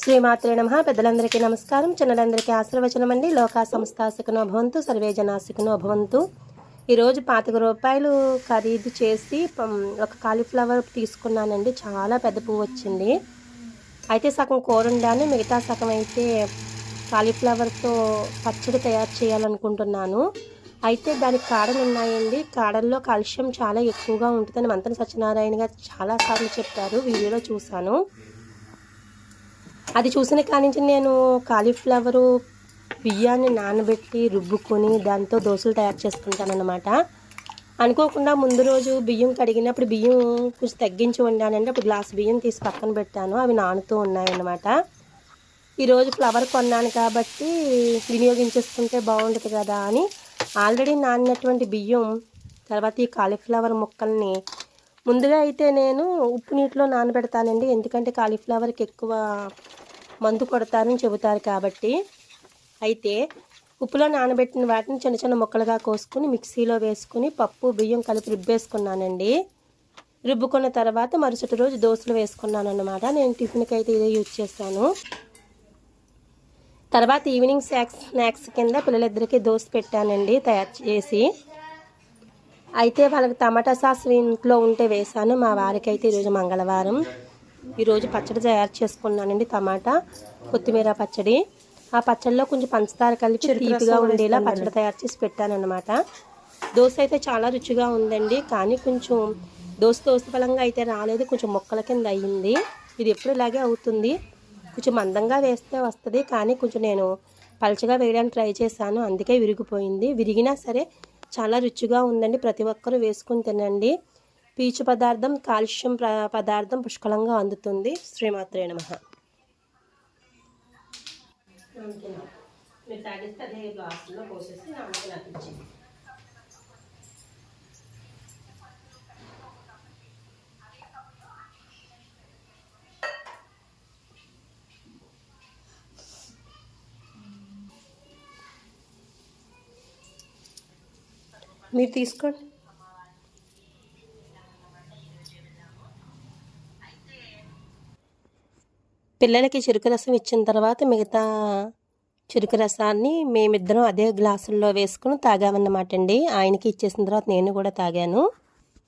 శ్రీమాత్రే నమ. పెద్దలందరికీ నమస్కారం. చిన్నలందరికీ ఆశీర్వచనం అండి లోకా సంస్థాసుకునో భవంతు సర్వే జనాసుకునో భవంతు. ఈరోజు పాతిక రూపాయలు ఖరీదు చేసి ఒక కాలీఫ్లవర్ తీసుకున్నానండి. చాలా పెద్ద పువ్వు వచ్చింది. అయితే సగం కూర ఉండాను. మిగతా సగం అయితే కాలీఫ్లవర్తో పచ్చడి తయారు చేయాలనుకుంటున్నాను. అయితే దానికి కాడలు ఉన్నాయండి. కాడల్లో కాల్షియం చాలా ఎక్కువగా ఉంటుందని మంతన సత్యనారాయణ గారు చాలాసార్లు చెప్పారు. వీడియోలో చూశాను. అది చూసిన కానించి నేను కాలీఫ్లవరు బియ్యాన్ని నానబెట్టి రుబ్బుకొని దాంతో దోశలు తయారు చేసుకుంటానన్నమాట. అనుకోకుండా ముందు రోజు బియ్యం కడిగినప్పుడు బియ్యం కొంచెం తగ్గించి వండానండి అప్పుడు గ్లాస్ బియ్యం తీసి పక్కన పెట్టాను. అవి నానుతూ ఉన్నాయన్నమాట. ఈరోజు ఫ్లవర్ కొన్నాను కాబట్టి వినియోగించేసుకుంటే బాగుంటుంది కదా అని ఆల్రెడీ నానినటువంటి బియ్యం తర్వాత ఈ కాలీఫ్లవర్ ముక్కల్ని ముందుగా అయితే నేను ఉప్పు నీటిలో నానబెడతానండి. ఎందుకంటే కాలీఫ్లవర్కి ఎక్కువ మందు కొడతారని చెబుతారు కాబట్టి అయితే ఉప్పులో నానబెట్టిన వాటిని చిన్న చిన్న ముక్కలుగా కోసుకుని మిక్సీలో వేసుకుని పప్పు బియ్యం కలిపి రుబ్బేసుకున్నానండి. రుబ్బుకున్న తర్వాత మరుసటి రోజు దోశలు వేసుకున్నాను అన్నమాట నేను టిఫిన్కి అయితే ఇదే యూజ్ చేస్తాను. తర్వాత ఈవినింగ్ స్నాక్స్ స్నాక్స్ కింద పిల్లలిద్దరికీ దోశ పెట్టానండి తయారు చేసి. అయితే వాళ్ళకి టమాటా సాస్ ఇంట్లో ఉంటే వేశాను. మా వారికి అయితే ఈరోజు మంగళవారం. ఈరోజు పచ్చడి తయారు చేసుకున్నానండి టమాటా కొత్తిమీర పచ్చడి. ఆ పచ్చడిలో కొంచెం పంచదార కలిపి తీపిగా ఉండేలా పచ్చడి తయారు చేసి పెట్టానన్నమాట. దోశ అయితే చాలా రుచిగా ఉందండి కానీ కొంచెం దోశ దోశ ఫలంగా అయితే రాలేదు కొంచెం మొక్కల కింద అయ్యింది ఇది ఎప్పుడు ఇలాగే అవుతుంది. కొంచెం మందంగా వేస్తే వస్తుంది కానీ కొంచెం నేను పలచగా వేయడానికి ట్రై చేశాను అందుకే విరిగిపోయింది. విరిగినా సరే చాలా రుచిగా ఉందండి ప్రతి ఒక్కరూ వేసుకుని తినండి. పీచు పదార్థం కాల్షియం పదార్థం పుష్కలంగా అందుతుంది. శ్రీమాత్రే నమ. మీరు తీసుకోండి. పిల్లలకి చెరుకు రసం ఇచ్చిన తర్వాత మిగతా చెరుకు రసాన్ని మేమిద్దరం అదే గ్లాసుల్లో వేసుకుని తాగామన్నమాట అండి ఆయనకి ఇచ్చేసిన తర్వాత నేను కూడా తాగాను.